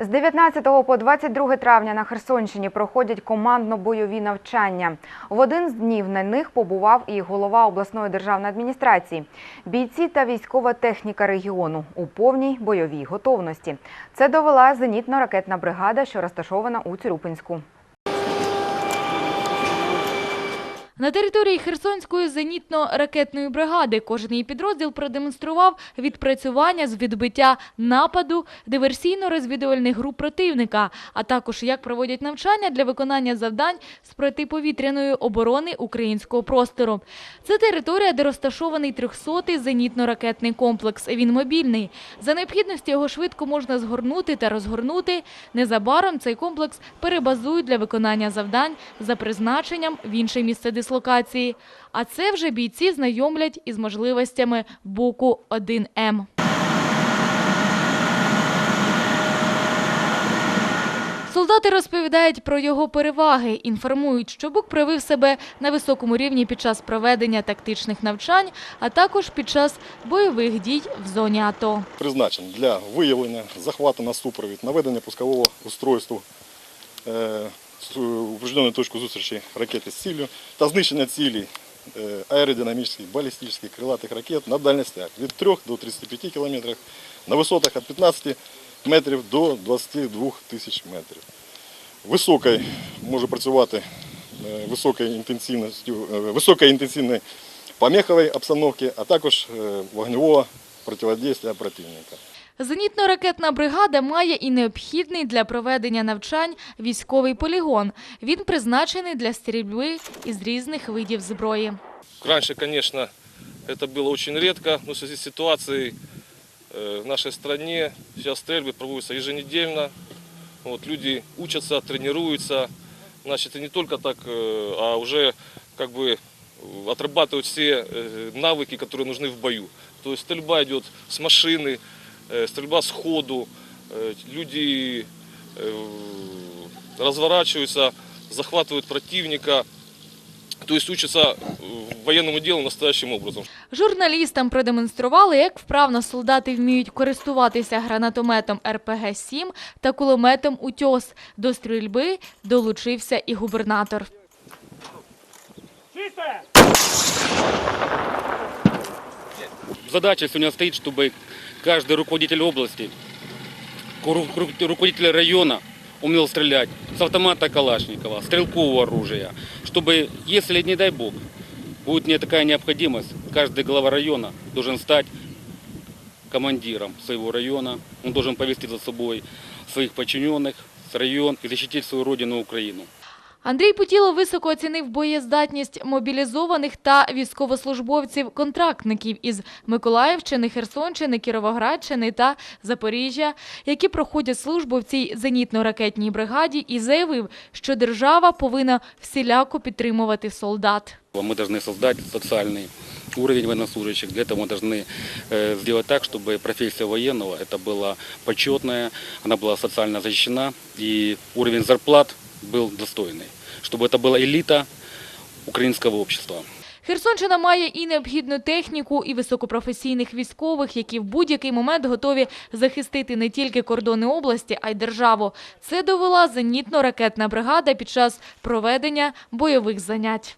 З 19 по 22 травня на Херсонщині проходять командно-бойові навчання. В один з днів на них побував і голова обласної державної адміністрації. Бійці та військова техніка регіону у повній бойовій готовності. Це довела зенітно-ракетна бригада, що розташована у Цюрюпинську. На території Херсонської зенітно-ракетної бригади кожен її підрозділ продемонстрував відпрацювання з відбиття нападу диверсійно-розвідувальних груп противника, а також як проводять навчання для виконання завдань з протиповітряної оборони українського простору. Це територія, де розташований 300-й зенітно-ракетний комплекс. Він мобільний. За необхідності його швидко можна згорнути та розгорнути. Незабаром цей комплекс перебазують для виконання завдань за призначенням в інше місце дислокації. А це вже бійці знайомлять із можливостями боку 1М. Солдати розповідають про його переваги, інформують, що Бук проявив себе на високому рівні під час проведення тактичних навчань, а також під час бойових дій в зоні АТО. призначений для виявлення, захвату на супровід, наведення пускового устройства е, точку зустрічі ракети з ціллю та знищення цілей е, аеродинамічних, балістичних, крилатих ракет на дальностях від 3 до 35 км, на висотах від 15 метрів до 22 тисяч метрів. Високою може працювати е, високою інтенсивністю, е, високої інтенсивної помехової обстановки, а також е, вогневого противодействия противника. Зенітно-ракетна бригада має і необхідний для проведення навчань військовий полігон. Він призначений для стрільби із різних видів зброї. Раньше, конечно, это было очень редко, но в связи с ситуацией э, в нашей стране сейчас стрельбы проводятся еженедельно. Вот, люди учатся, тренируются. Значит, и не только так, э, а уже как бы э, отрабатывают все э, навыки, которые нужны в бою. То есть стрельба идет с машины, э, стрельба с ходу. Э, Люди э, разворачиваются, захватывают противника. То есть учатся э, военному делу настоящим образом. Журналістам продемонстрували, як вправно солдати вміють користуватися гранатометом РПГ-7 та кулеметом «Утьос». До стрільби долучився і губернатор. Задача сегодня стоит, чтобы каждый руководитель области, ру- ру- руководитель района умел стрелять с автомата Калашникова, стрелкового оружия, чтобы, если, не дай бог, будет не такая необходимость, каждый глава района должен стать командиром своего района, он должен повести за собой своих подчиненных, с район и защитить свою родину Украину. Андрій Путіло високо оцінив боєздатність мобілізованих та військовослужбовців-контрактників із Миколаївщини, Херсонщини, Кіровоградщини та Запоріжжя, які проходять службу в цій зенітно-ракетній бригаді, і заявив, що держава повинна всіляко підтримувати солдат. Мы должны создать социальный уровень военнослужащих. Для этого мы должны э, сделать так, чтобы профессия военного это была почетная, она была социально защищена и уровень зарплат был достойный. Чтобы это была элита украинского общества. Херсонщина має і необхідну техніку, і високопрофесійних військових, які в будь-який момент готові захистити не тільки кордони області, а й державу. Це довела зенітно-ракетна бригада під час проведення бойових занять.